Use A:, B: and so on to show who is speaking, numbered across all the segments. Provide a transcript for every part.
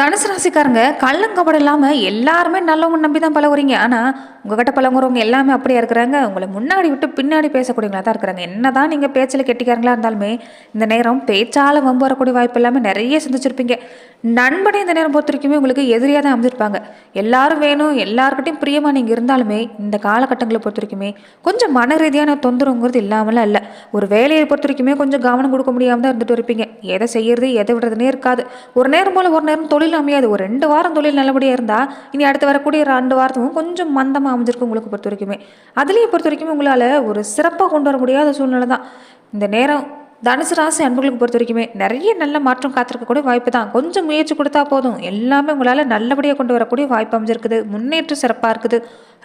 A: தனுசு ராசிக்காரங்க கள்ளங்கபடம் இல்லாமல் எல்லாருமே நல்லவங்க நம்பி தான் பழகுறீங்க. ஆனால் உங்ககிட்ட பழகுறவங்க எல்லாமே அப்படியே இருக்கிறாங்க. உங்களை முன்னாடி விட்டு பின்னாடி பேசக்கூடியவங்களா தான் இருக்கிறாங்க. என்ன தான் நீங்கள் பேச்சில் கெட்டிக்காரங்களா இருந்தாலுமே இந்த நேரம் பேச்சால் வம்பு வரக்கூடிய வாய்ப்பு இல்லாமல் நிறைய சிந்திச்சிருப்பீங்க. நண்பனை இந்த நேரம் பொறுத்த வரைக்குமே உங்களுக்கு எதிரியாக தான் அமைஞ்சிருப்பாங்க. எல்லாரும் வேணும் எல்லாருக்கிட்டையும் பிரியமாக நீங்கள் இருந்தாலுமே இந்த காலகட்டங்களை பொறுத்த வரைக்குமே கொஞ்சம் மன ரீதியான தொந்தரவுங்கிறது இல்லாமலாம் இல்லை. ஒரு வேலையை பொறுத்த வரைக்குமே கொஞ்சம் கவனம் கொடுக்க முடியாமல் தான் இருந்துட்டு இருப்பீங்க. எதை செய்யறது எதை விடுறதுனே இருக்காது. ஒரு நேரம் போல் ஒரு நேரம் தொழில் தொழில் அமையாது ஒரு ரெண்டு வாரம் தொழில் நல்லபடியாக இருந்தால் இனி அடுத்து வரக்கூடிய ரெண்டு வாரத்துக்கும் கொஞ்சம் மந்தமாக அமைஞ்சிருக்கும் உங்களுக்கு பொறுத்த வரைக்குமே. அதுலேயும் பொறுத்த வரைக்குமே உங்களால் ஒரு சிறப்பாக கொண்டு வர முடியாத சூழ்நிலை தான் இந்த நேரம் தனுசு ராசி அன்புகளுக்கு பொறுத்த வரைக்குமே நிறைய நல்ல மாற்றம் காத்திருக்கக்கூடிய வாய்ப்பு தான். கொஞ்சம் முயற்சி கொடுத்தா போதும். எல்லாமே உங்களால் நல்லபடியாக கொண்டு வரக்கூடிய வாய்ப்பு அமைஞ்சிருக்குது. முன்னேற்றம் சிறப்பாக இருக்குது.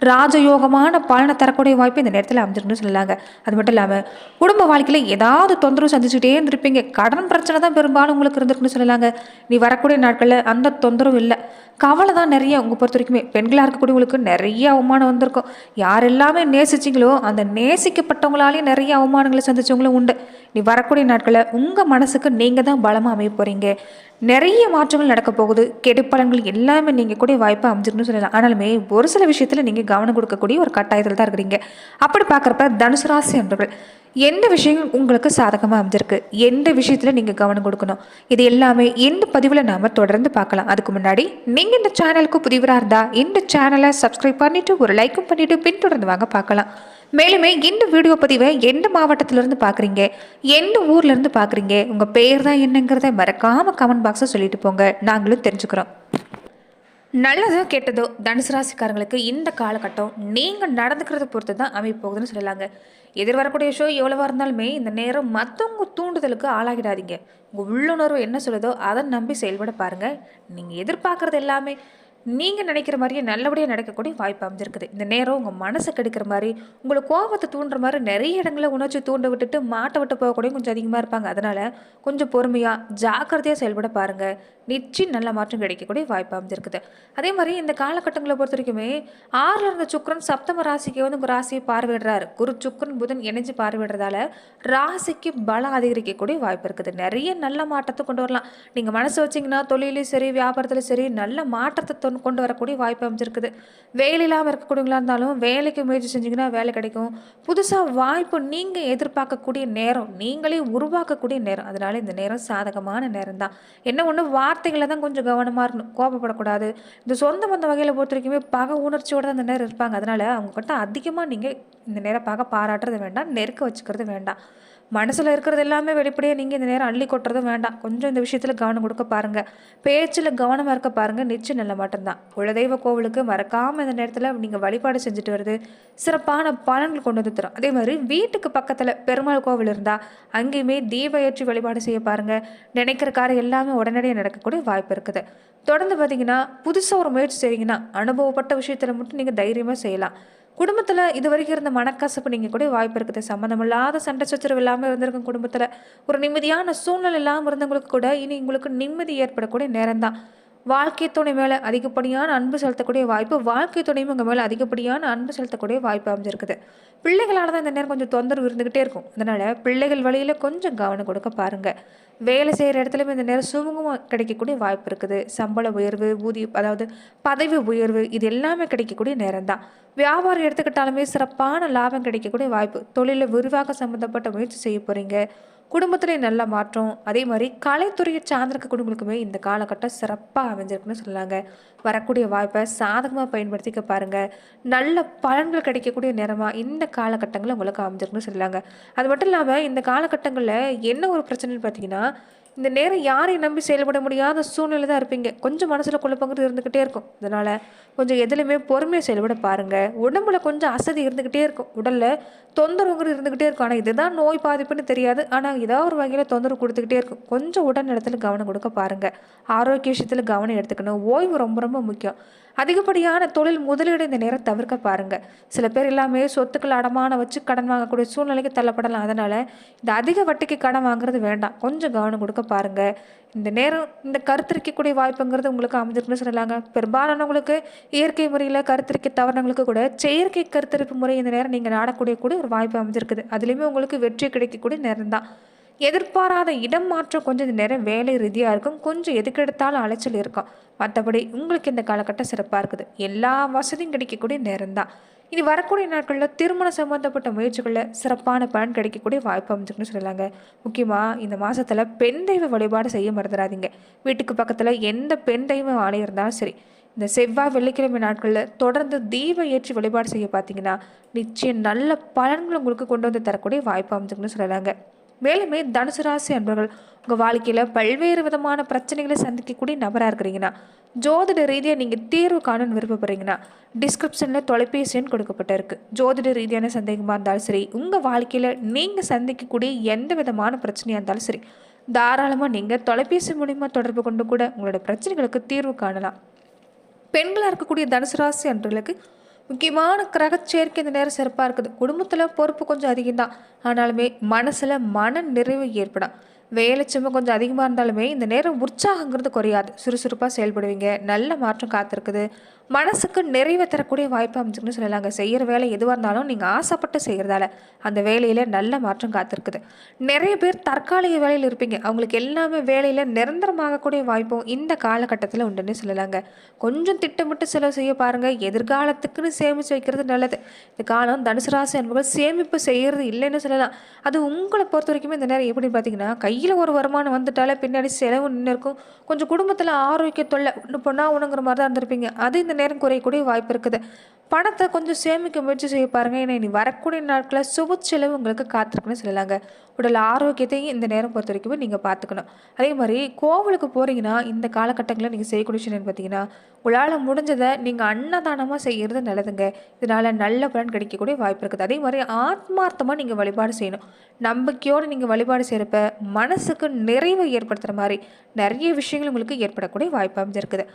A: ராஜயோகமான பலனை தரக்கூடிய வாய்ப்பு இந்த நேரத்தில் அமைஞ்சிருக்குன்னு சொல்லலாங்க அது மட்டும் இல்லாமல் குடும்ப வாழ்க்கையில் ஏதாவது தொந்தரவு சந்திச்சுக்கிட்டே இருந்திருப்பீங்க. கடன் பிரச்சனை தான் பெரும்பாலும் உங்களுக்கு இருந்திருக்குன்னு சொல்லலாங்க நீ வரக்கூடிய நாட்களில் அந்த தொந்தரவு இல்லை. கவலை தான் நிறைய உங்கள் பொறுத்த வரைக்குமே. பெண்களாக இருக்கக்கூடியவங்களுக்கு நிறைய அவமானம் வந்திருக்கும். யார் எல்லாமே நேசிச்சிங்களோ அந்த நேசிக்கப்பட்டவங்களாலேயும் நிறைய அவமானங்களை சந்திச்சவங்களும் உண்டு. நீ வரக்கூடிய நாட்களில் உங்கள் மனசுக்கு நீங்கள் தான் பலமாக அமைய போகிறீங்க நிறைய மாற்றங்கள் நடக்க போகுது. கெடுப்பலன்கள் எல்லாமே நீங்கள் கூட வாய்ப்பாக அமைஞ்சிருக்குன்னு சொல்லலாம். ஆனாலுமே ஒரு சில விஷயத்தில் நீங்கள் கவனம் கொடுக்கக்கூடிய ஒரு கட்டாயத்தில் தான் இருக்கிறீங்க. அப்படி பார்க்குறப்ப தனுசு ராசி என்பர்கள் எந்த விஷயங்கள் உங்களுக்கு சாதகமாக அமைஞ்சிருக்கு? எந்த விஷயத்தில் நீங்கள் கவனம் கொடுக்கணும்? இது எல்லாமே இந்த பதிவில் நாம் தொடர்ந்து பார்க்கலாம். அதுக்கு முன்னாடி நீங்கள் இந்த சேனலுக்கு புதிவராக இருந்தால் இந்த சேனலை சப்ஸ்கிரைப் பண்ணிவிட்டு ஒரு லைக்கும் பண்ணிவிட்டு பின்தொடர்ந்து வாங்க பார்க்கலாம். மேலுமே இந்த வீடியோ பதிவை எந்த மாவட்டத்திலேருந்து பார்க்குறீங்க? எந்த ஊர்லேருந்து பார்க்குறீங்க? உங்கள் பேர் தான் என்னங்கிறத மறக்காமல் கமெண்ட் பாக்ஸை சொல்லிட்டு போங்க. நாங்களும் தெரிஞ்சுக்கிறோம். நல்லதோ கெட்டதோ தனுசு ராசிக்காரங்களுக்கு இந்த காலகட்டம் நீங்கள் நடந்துக்கிறத பொறுத்து தான் அமைப்போகுதுன்னு சொல்லலாங்க. எதிர்வரக்கூடிய ஷோ எவ்வளோவா இருந்தாலுமே இந்த நேரம் மற்றவங்க தூண்டுதலுக்கு ஆளாகிடாதீங்க. உங்கள் உள்ளுணர்வு என்ன சொல்லுதோ அதை நம்பி செயல்பட பாருங்கள் நீங்கள் எதிர்பார்க்குறது எல்லாமே நீங்கள் நினைக்கிற மாதிரியே நல்லபடியாக நடக்கக்கூடிய வாய்ப்பு அமைஞ்சிருக்குது. இந்த நேரம் உங்கள் மனசை கெடுக்கிற மாதிரி உங்களை கோபத்தை தூண்டுற மாதிரி நிறைய இடங்களில் உணர்ச்சி தூண்ட விட்டுட்டு மாட்டை விட்டு போகக்கூடிய கொஞ்சம் அதிகமாக இருப்பாங்க. அதனால் கொஞ்சம் பொறுமையாக ஜாக்கிரதையாக செயல்பட பாருங்கள் நிச்சயம் நல்ல மாற்றம் கிடைக்கக்கூடிய வாய்ப்பு அமைஞ்சிருக்குது. அதே மாதிரி இந்த காலகட்டங்களை பொறுத்த வரைக்குமே ஆறில் இருந்த சுக்கரன் சப்தம ராசிக்கு வந்து உங்கள் ராசியை பார்வையிடுறாரு. குரு சுக்கரன் புதன் இணைஞ்சு பார்வையிடுறதால ராசிக்கு பலம் அதிகரிக்கக்கூடிய வாய்ப்பு இருக்குது. நிறைய நல்ல மாற்றத்தை கொண்டு வரலாம். நீங்கள் மனசு வச்சிங்கன்னா தொழிலையும் சரி வியாபாரத்துலையும் சரி நல்ல மாற்றத்தை தொன் கொண்டு வரக்கூடிய வாய்ப்பு அமைஞ்சிருக்குது. வேலை இல்லாமல் இருக்கக்கூடியவங்களா இருந்தாலும் வேலைக்கு முயற்சி செஞ்சிங்கன்னா வேலை கிடைக்கும். புதுசாக வாய்ப்பு நீங்கள் எதிர்பார்க்கக்கூடிய நேரம் நீங்களே உருவாக்கக்கூடிய நேரம். அதனால இந்த நேரம் சாதகமான நேரம் தான். என்ன ஒன்று வார்த்தைகளை தான் கொஞ்சம் கவனமாக இருக்கணும். கோபப்படக்கூடாது. இந்த சொந்த பந்த வகையில் பொறுத்த வரைக்குமே பக உணர்ச்சியோடு தான் இந்த நேரம் இருப்பாங்க. அதனால் அவங்கக்கிட்ட அதிகமாக நீங்கள் இந்த நேரம் பார்க்க பாராட்டுறது வேண்டாம் நெருக்க வச்சுக்கிறது வேண்டாம். மனசில் இருக்கிறது எல்லாமே வெளிப்படையாக நீங்கள் இந்த நேரம் அள்ளி கொட்டுறதும் வேண்டாம். கொஞ்சம் இந்த விஷயத்தில் கவனம் கொடுக்க பாருங்கள் பேச்சில் கவனமாக இருக்க பாருங்கள் நிச்சயம் நல்ல மாட்டம்தான் குலதெய்வ கோவிலுக்கு மறக்காமல் இந்த நேரத்தில் நீங்கள் வழிபாடு செஞ்சுட்டு வருது. சிறப்பான பலன்கள் கொண்டு வந்து தரும். அதே மாதிரி வீட்டுக்கு பக்கத்தில் பெருமாள் கோவில் இருந்தால் அங்கேயுமே தீப ஏற்றி வழிபாடு செய்ய பாருங்கள் நினைக்கிற காரியம் எல்லாமே உடனடியாக நடக்கக்கூடிய வாய்ப்பு இருக்குது. தொடர்ந்து பார்த்தீங்கன்னா புதுசாக ஒரு முயற்சி செய்கிறீங்கன்னா அனுபவப்பட்ட விஷயத்தில் மட்டும் நீங்கள் தைரியமாக செய்யலாம். குடும்பத்தில் இது வரைக்கும் இருந்த மனக்கசப்பு நீங்கள் கூட வாய்ப்பு இருக்குது சம்மந்தமில்லாத சண்டை சச்சரவு இல்லாமல் இருந்திருக்கும் குடும்பத்தில். ஒரு நிம்மதியான சூழ்நிலை இல்லாமல் இருந்தவங்களுக்கு கூட இனி உங்களுக்கு நிம்மதி ஏற்படக்கூடிய நேரம் தான் வாழ்க்கை துணை மேலே அதிகப்படியான அன்பு செலுத்தக்கூடிய வாய்ப்பு வாழ்க்கை துணையும் உங்கள் மேலே அதிகப்படியான அன்பு செலுத்தக்கூடிய வாய்ப்பு அமைஞ்சிருக்குது. பிள்ளைகளால் தான் இந்த நேரம் கொஞ்சம் தொந்தரவு இருந்துக்கிட்டே இருக்கும். அதனால் பிள்ளைகள் வழியில் கொஞ்சம் கவனம் கொடுக்க பாருங்கள் வேலை செய்கிற இடத்துலையும் இந்த நேரம் சுமூகமாக கிடைக்கக்கூடிய வாய்ப்பு இருக்குது. சம்பள உயர்வு ஊதிய அதாவது பதவி உயர்வு இது எல்லாமே கிடைக்கக்கூடிய நேரம் தான். வியாபாரம் எடுத்துக்கிட்டாலுமே சிறப்பான லாபம் கிடைக்கக்கூடிய வாய்ப்பு. தொழிலில் விரிவாக சம்மந்தப்பட்ட முயற்சி செய்ய போகிறீங்க குடும்பத்துலேயும் நல்ல மாற்றம் அதே மாதிரி கலைத்துறையை சார்ந்திருக்க குடும்பங்களுக்குமே இந்த காலகட்டம் சிறப்பாக அமைஞ்சிருக்குன்னு சொல்லலாங்க வரக்கூடிய வாய்ப்பை சாதகமாக பயன்படுத்திக்க பாருங்கள் நல்ல பலன்கள் கிடைக்கக்கூடிய நேரமாக இந்த காலகட்டங்களில் உங்களுக்கு அமைஞ்சிருக்குன்னு சொல்லலாங்க அது மட்டும் இல்லாமல் இந்த காலகட்டங்களில் என்ன ஒரு பிரச்சனைன்னு பார்த்தீங்கன்னா இந்த நேரம் யாரையும் நம்பி செயல்பட முடியாத சூழ்நிலை தான் இருப்பீங்க. கொஞ்சம் மனசில் குழப்பங்கிறது இருந்துக்கிட்டே இருக்கும். அதனால் கொஞ்சம் எதுலையுமே பொறுமையாக செயல்பட பாருங்கள் உடம்புல கொஞ்சம் அசதி இருந்துக்கிட்டே இருக்கும். உடலில் தொந்தரவுங்கிறது இருந்துக்கிட்டே இருக்கும். ஆனால் இதுதான் நோய் பாதிப்புன்னு தெரியாது. ஆனால் ஏதாவது ஒரு வகையில் தொந்தரவு கொடுத்துக்கிட்டே இருக்கும். கொஞ்சம் உடல் நலத்தில் கவனம் கொடுக்க பாருங்கள் ஆரோக்கிய விஷயத்தில் கவனம் எடுத்துக்கணும். ஓய்வு ரொம்ப ரொம்ப முக்கியம். அதிகப்படியான தொழில் முதலீடு இந்த நேரம் தவிர்க்க பாருங்கள் சில பேர் எல்லாமே சொத்துக்கள் அடமான வச்சு கடன் வாங்கக்கூடிய சூழ்நிலைக்கு தள்ளப்படலாம். அதனால் இந்த அதிக வட்டிக்கு கடன் வாங்குறது வேண்டாம். கொஞ்சம் கவனம் கொடுக்க பாருங்கள் இந்த நேரம் இந்த கருத்தரிக்கக்கூடிய வாய்ப்புங்கிறது உங்களுக்கு அமைஞ்சிருக்குன்னு சொல்லலாங்க. பெரும்பாலானவங்களுக்கு இயற்கை முறையில் கருத்தரிக்க தவறுனவங்களுக்கு கூட செயற்கை கருத்தரிப்பு முறை இந்த நேரம் நீங்கள் நாடக்கூடிய கூட ஒரு வாய்ப்பு அமைஞ்சிருக்குது. அதுலேயுமே உங்களுக்கு வெற்றி கிடைக்கக்கூடிய நேரம் தான் எதிர்பாராத இடம் மாற்றம் கொஞ்சம் இந்த நேரம் வேலை ரீதியாக இருக்கும். கொஞ்சம் எதுக்கு எடுத்தாலும் அலைச்சல் இருக்கும். மற்றபடி உங்களுக்கு இந்த காலகட்டம் சிறப்பாக இருக்குது. எல்லா வசதியும் கிடைக்கக்கூடிய நேரம் தான் இனி வரக்கூடிய நாட்களில் திருமணம் சம்மந்தப்பட்ட முயற்சிகளில் சிறப்பான பலன் கிடைக்கக்கூடிய வாய்ப்பு அமைஞ்சுக்கணும்னு சொல்லலாங்க. முக்கியமாக இந்த மாதத்தில் பெண் தெய்வ வழிபாடு செய்ய மறந்துடாதீங்க. வீட்டுக்கு பக்கத்தில் எந்த பெண் தெய்வ ஆலயம் இருந்தாலும் சரி இந்த செவ்வாய் வெள்ளிக்கிழமை நாட்களில் தொடர்ந்து தீப ஏற்றி வழிபாடு செய்ய பார்த்தீங்கன்னா நிச்சயம் நல்ல பலன்கள் உங்களுக்கு கொண்டு வந்து தரக்கூடிய வாய்ப்பு அமைஞ்சுக்கணும்னு சொல்லலாங்க. மேலுமே தனுசு ராசி அன்பர்கள் உங்கள் வாழ்க்கையில் பல்வேறு விதமான பிரச்சனைகளை சந்திக்கக்கூடிய நபராக இருக்கிறீங்கன்னா ஜோதிட ரீதியாக நீங்கள் தீர்வு காணணும்னு விருப்பப்படுறீங்கன்னா டிஸ்கிரிப்ஷனில் தொலைபேசி எண் கொடுக்கப்பட்டிருக்கு. ஜோதிட ரீதியான சந்தேகமாக இருந்தாலும் சரி உங்கள் வாழ்க்கையில் நீங்கள் சந்திக்கக்கூடிய எந்த விதமான பிரச்சனையாக இருந்தாலும் சரி தாராளமாக நீங்கள் தொலைபேசி மூலிமா தொடர்பு கொண்டு கூட உங்களோட பிரச்சனைகளுக்கு தீர்வு காணலாம். பெண்களாக இருக்கக்கூடிய தனுசு ராசி அன்பர்களுக்கு முக்கியமான கிரக சேர்க்கை இந்த நேரம் சிறப்பாக இருக்குது. குடும்பத்தில் பொறுப்பு கொஞ்சம் அதிகம்தான். ஆனாலுமே மனசில் மன நிறைவு ஏற்படும். வேலை சும்மா கொஞ்சம் அதிகமாக இருந்தாலுமே இந்த நேரம் உற்சாகங்கிறது குறையாது. சுறுசுறுப்பாக செயல்படுவீங்க. நல்ல மாற்றம் காத்திருக்குது. மனசுக்கு நிறைவை தரக்கூடிய வாய்ப்பு அமைச்சுக்கணும்னு சொல்லலாங்க. செய்கிற வேலை எதுவாக இருந்தாலும் நீங்கள் ஆசைப்பட்டு செய்கிறதால அந்த வேலையில் நல்ல மாற்றம் காத்திருக்குது. நிறைய பேர் தற்காலிக வேலையில் இருப்பீங்க. அவங்களுக்கு எல்லாமே வேலையில் நிரந்தரமாகக்கூடிய வாய்ப்பும் இந்த காலகட்டத்தில் உண்டுன்னு சொல்லலாங்க. கொஞ்சம் திட்டமிட்டு செலவு செய்ய பாருங்கள் எதிர்காலத்துக்குன்னு சேமித்து வைக்கிறது நல்லது. இந்த காலம் தனுசு ராசி அன்புகள் சேமிப்பு செய்கிறது இல்லைன்னு சொல்லலாம். அது உங்களை பொறுத்த வரைக்குமே இந்த நேரம் எப்படின்னு பார்த்தீங்கன்னா கை கையில் ஒரு வருமானம் வந்துட்டாலே பின்னாடி செலவு நின்று இருக்கும். கொஞ்சம் குடும்பத்தில் ஆரோக்கிய தொல்லை ஒன்று பொண்ணா ஒன்றுங்கிற மாதிரி தான் இருந்திருப்பீங்க. அது இந்த நேரம் குறையக்கூடிய வாய்ப்பு இருக்குது. பணத்தை கொஞ்சம் சேமிக்க முயற்சி செய்ய பாருங்கள் ஏன்னா இனி வரக்கூடிய நாட்களில் சுப செலவு உங்களுக்கு காத்திருக்குன்னு சொல்லலாங்க. உடல் ஆரோக்கியத்தையும் இந்த நேரம் பொறுத்த வரைக்கும் நீங்கள் பார்த்துக்கணும். அதே மாதிரி கோவிலுக்கு போகிறீங்கன்னா இந்த காலகட்டங்களில் நீங்கள் செய்யக்கூடிய விஷயம் பார்த்தீங்கன்னா உங்களால் முடிஞ்சதை நீங்கள் அன்னதானமாக செய்கிறது நல்லதுங்க. இதனால் நல்ல பலன் கிடைக்கக்கூடிய வாய்ப்பு இருக்குது. அதே மாதிரி ஆத்மார்த்தமாக நீங்கள் வழிபாடு செய்யணும். நம்பிக்கையோடு நீங்கள் வழிபாடு செய்கிறப்ப மனசுக்கு நிறைவை ஏற்படுத்துகிற மாதிரி நிறைய விஷயங்கள் உங்களுக்கு ஏற்படக்கூடிய வாய்ப்பு அமைஞ்சிருக்குது.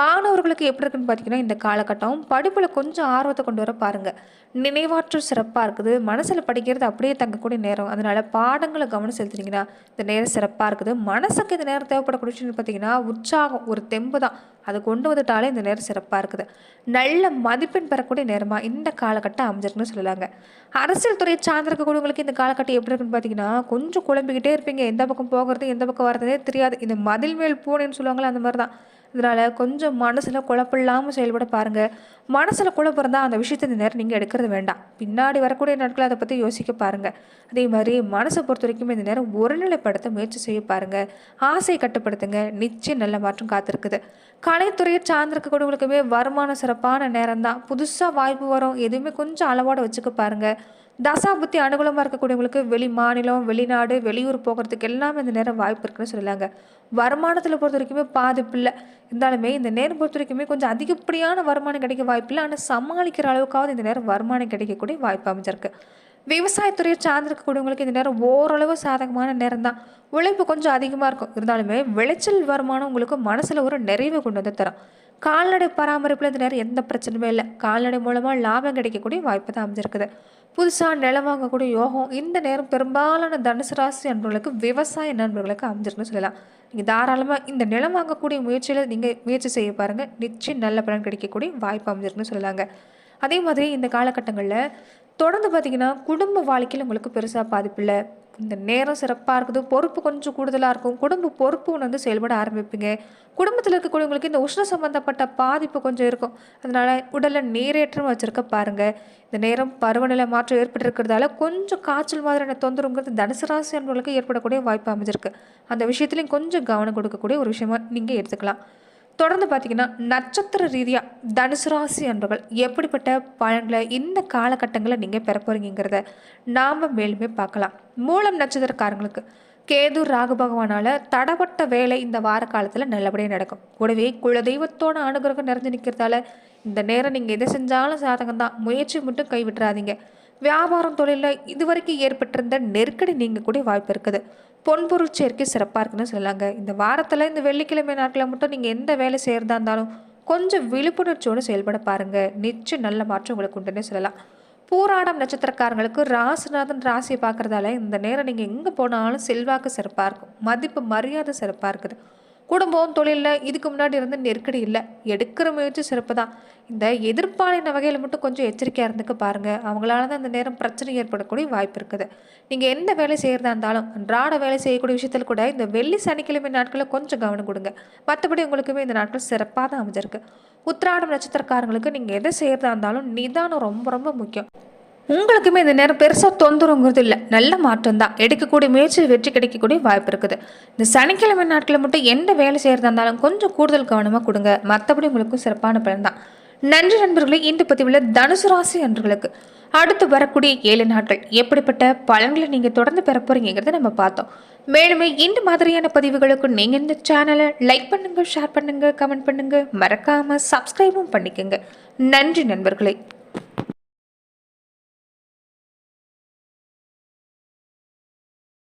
A: மாணவர்களுக்கு எப்படி இருக்குன்னு பார்த்தீங்கன்னா இந்த காலகட்டம் படிப்பில் கொஞ்சம் ஆர்வத்தை கொண்டு வர பாருங்கள் நினைவாற்றல் சிறப்பாக இருக்குது. மனசில் படிக்கிறது அப்படியே தங்கக்கூடிய நேரம். அதனால் பாடங்களை கவனம் செலுத்துனீங்கன்னா இந்த நேரம் சிறப்பாக இருக்குது. மனசுக்கு இந்த நேரம் தேவைப்படக்கூடிய பார்த்தீங்கன்னா உற்சாகம் ஒரு தெம்பு தான். அதை கொண்டு வந்துட்டாலே இந்த நேரம் சிறப்பாக இருக்குது. நல்ல மதிப்பெண் பெறக்கூடிய நேரமாக இந்த காலகட்டம் அமைஞ்சிருக்குன்னு சொல்லலாங்க. அரசியல் துறையை சார்ந்திருக்கக்கூடியவங்களுக்கு இந்த காலகட்டம் எப்படி இருக்குன்னு பார்த்தீங்கன்னா கொஞ்சம் குழம்பிக்கிட்டே இருப்பீங்க. எந்த பக்கம் போகிறது எந்த பக்கம் வர்றதே தெரியாது. இந்த மதில் மேல் பூனைன்னு சொல்லுவாங்களே அந்த மாதிரி தான் இதனால் கொஞ்சம் மனசில் குழப்பில்லாமல் செயல்பட பாருங்கள் மனசில் குழப்பம் இருந்தால் அந்த விஷயத்தை இந்த நேரம் நீங்கள் எடுக்கிறது வேண்டாம். பின்னாடி வரக்கூடிய நாட்கள் அதை பற்றி யோசிக்க பாருங்கள் அதே மாதிரி மனசை பொறுத்த வரைக்கும் இந்த நேரம் ஒருநிலைப்படுத்த முயற்சி செய்ய பாருங்கள் ஆசையை கட்டுப்படுத்துங்க. நிச்சயம் நல்ல மாற்றம் காத்திருக்குது. கலைத்துறையை சார்ந்திருக்கக்கூடியவங்களுக்குமே வருமானம் சிறப்பான நேரம் தான் புதுசாக வாய்ப்பு வரும். எதுவுமே கொஞ்சம் அளவோடு வச்சுக்க பாருங்கள் தசா புத்தி அனுகூலமாக இருக்கக்கூடியவங்களுக்கு வெளி மாநிலம் வெளிநாடு வெளியூர் போகிறதுக்கு எல்லாமே இந்த நேரம் வாய்ப்பு இருக்குன்னு சொல்லலாங்க வருமானத்தில் பொறுத்த வரைக்குமே பாதிப்பு இல்லை இருந்தாலுமே இந்த நேரம் பொறுத்த வரைக்குமே கொஞ்சம் அதிகப்படியான வருமானம் கிடைக்க வாய்ப்பு இல்லை. ஆனால் சமாளிக்கிற அளவுக்காவது இந்த நேரம் வருமானம் கிடைக்கக்கூடிய வாய்ப்பு அமைஞ்சிருக்கு. விவசாயத்துறையை சார்ந்திருக்கக்கூடியவங்களுக்கு இந்த நேரம் ஓரளவு சாதகமான நேரம் தான் உழைப்பு கொஞ்சம் அதிகமாக இருக்கும். இருந்தாலுமே விளைச்சல் வருமானம் உங்களுக்கு மனசில் ஒரு நிறைவை கொண்டு வந்து தரும். கால்நடை பராமரிப்பில் இந்த நேரம் எந்த பிரச்சனையுமே இல்லை. கால்நடை மூலமாக லாபம் கிடைக்கக்கூடிய வாய்ப்பு தான் அமைஞ்சிருக்குது. புதுசாக நிலம் வாங்கக்கூடிய யோகம் இந்த நேரம் பெரும்பாலான தனுசு ராசி நண்பர்களுக்கு விவசாய நண்பர்களுக்கு அமைஞ்சிருக்குன்னு சொல்லலாம். நீங்கள் தாராளமாக இந்த நிலம் வாங்கக்கூடிய முயற்சியில் நீங்கள் முயற்சி செய்ய பாருங்கள் நிச்சயம் நல்ல பலன் கிடைக்கக்கூடிய வாய்ப்பு அமைஞ்சிருக்குன்னு சொல்லலாங்க. அதே மாதிரி இந்த காலகட்டங்களில் தொடர்ந்து பார்த்தீங்கன்னா குடும்ப வாழ்க்கையில் உங்களுக்கு பெருசாக பாதிப்பு இல்லை. இந்த நேரம் சிறப்பாக இருக்குது பொறுப்பு கொஞ்சம் கூடுதலாக இருக்கும். குடும்ப பொறுப்பு வந்து செயல்பட ஆரம்பிப்பீங்க. குடும்பத்தில் இருக்கக்கூடியவங்களுக்கு இந்த உஷ்ண சம்பந்தப்பட்ட பாதிப்பு கொஞ்சம் இருக்கும். அதனால் உடலில் நீரேற்றம் வச்சுருக்க பாருங்கள் இந்த நேரம் பருவநிலை மாற்றம் ஏற்பட்டிருக்கிறதால கொஞ்சம் காய்ச்சல் மாதிரியான தொந்தரவுங்கிறது தனுசு ராசி அன்பர்களுக்கு ஏற்படக்கூடிய வாய்ப்பு அமைஞ்சிருக்கு. அந்த விஷயத்துலையும் கொஞ்சம் கவனம் கொடுக்கக்கூடிய ஒரு விஷயமா நீங்கள் எடுத்துக்கலாம். தொடர்ந்து பார்த்தீங்கன்னா நட்சத்திர ரீதியாக தனுசு ராசி அன்பர்கள் எப்படிப்பட்ட பலன்களை இந்த காலகட்டங்களில் நீங்கள் பெற போகிறீங்கிறத நாம் மேலுமே பார்க்கலாம். மூலம் நட்சத்திரக்காரங்களுக்கு கேது ராகு பகவானால் தடப்பட்ட வேலை இந்த வார காலத்தில் நல்லபடியாக நடக்கும். கூடவே குலதெய்வத்தோட அனுகிரகம் நிறைஞ்சு நிற்கிறதால இந்த நேரம் நீங்கள் எதை செஞ்சாலும் சாதகம் தான். முயற்சி மட்டும் கைவிட்டுறாதீங்க. வியாபாரம் தொழிலில் இதுவரைக்கும் ஏற்பட்டிருந்த நெருக்கடி நீங்கள் கூட வாய்ப்பு இருக்குது. பொன்பொருள் சேர்க்கை சிறப்பாக இருக்குன்னு சொல்லலாங்க இந்த வாரத்தில் இந்த வெள்ளிக்கிழமை நாட்களில் மட்டும் நீங்கள் எந்த வேலை செய்கிறதா இருந்தாலும் கொஞ்சம் விழிப்புணர்ச்சியோடு செயல்பட பாருங்கள் நிச்சயம் நல்ல மாற்றம் உங்களுக்கு உண்டுனே சொல்லலாம். பூராடம் நட்சத்திரக்காரங்களுக்கு ராசிநாதன் ராசியை பார்க்குறதால இந்த நேரம் நீங்கள் எங்கே போனாலும் செல்வாக்கு சிறப்பாக இருக்கும். மதிப்பு மரியாதை சிறப்பாக இருக்குது. குடும்பம் தொழிலில் இதுக்கு முன்னாடி இருந்த நெருக்கடி இல்லை. எடுக்கிற முயற்சி சிறப்பு தான். இந்த எதிர்ப்பாளின வகையில் மட்டும் கொஞ்சம் எச்சரிக்கையாக இருந்துக்க பாருங்கள் அவங்களால தான் இந்த நேரம் பிரச்சனை ஏற்படக்கூடிய வாய்ப்பு இருக்குது. நீங்கள் எந்த வேலை செய்கிறதா இருந்தாலும் அன்றாட வேலை செய்யக்கூடிய விஷயத்தில் கூட இந்த வெள்ளி சனிக்கிழமை நாட்களில் கொஞ்சம் கவனம் கொடுங்க. மற்றபடி உங்களுக்குமே இந்த நாட்கள் சிறப்பாக தான் அமைஞ்சிருக்கு. உத்திராடம் நட்சத்திரக்காரங்களுக்கு நீங்கள் எதை செய்கிறதா இருந்தாலும் நிதானம் ரொம்ப ரொம்ப முக்கியம். உங்களுக்குமே இந்த நேரம் பெருசாக தொந்தரவுங்கிறது இல்லை. நல்ல மாற்றம் தான் எடுக்கக்கூடிய முயற்சியில் வெற்றி கிடைக்கக்கூடிய வாய்ப்பு இருக்குது. இந்த சனிக்கிழமை நாட்களில் மட்டும் எந்த வேலை செய்கிறதா இருந்தாலும் கொஞ்சம் கூடுதல் கவனமாக கொடுங்க. மற்றபடி உங்களுக்கும் சிறப்பான பலன் தான். நன்றி நண்பர்களே இந்த பதிவில் தனுசு ராசி அன்பர்களுக்கு. அடுத்து வரக்கூடிய ஏழு நாட்கள் எப்படிப்பட்ட பலன்களை நீங்கள் தொடர்ந்து பெற போகிறீங்கிறத நம்ம பார்த்தோம். மேலுமே இந்த மாதிரியான பதிவுகளுக்கு நீங்கள் இந்த சேனலை லைக் பண்ணுங்கள் ஷேர் பண்ணுங்கள் கமெண்ட் பண்ணுங்கள் மறக்காமல் சப்ஸ்கிரைபும் பண்ணிக்கோங்க. நன்றி நண்பர்களே.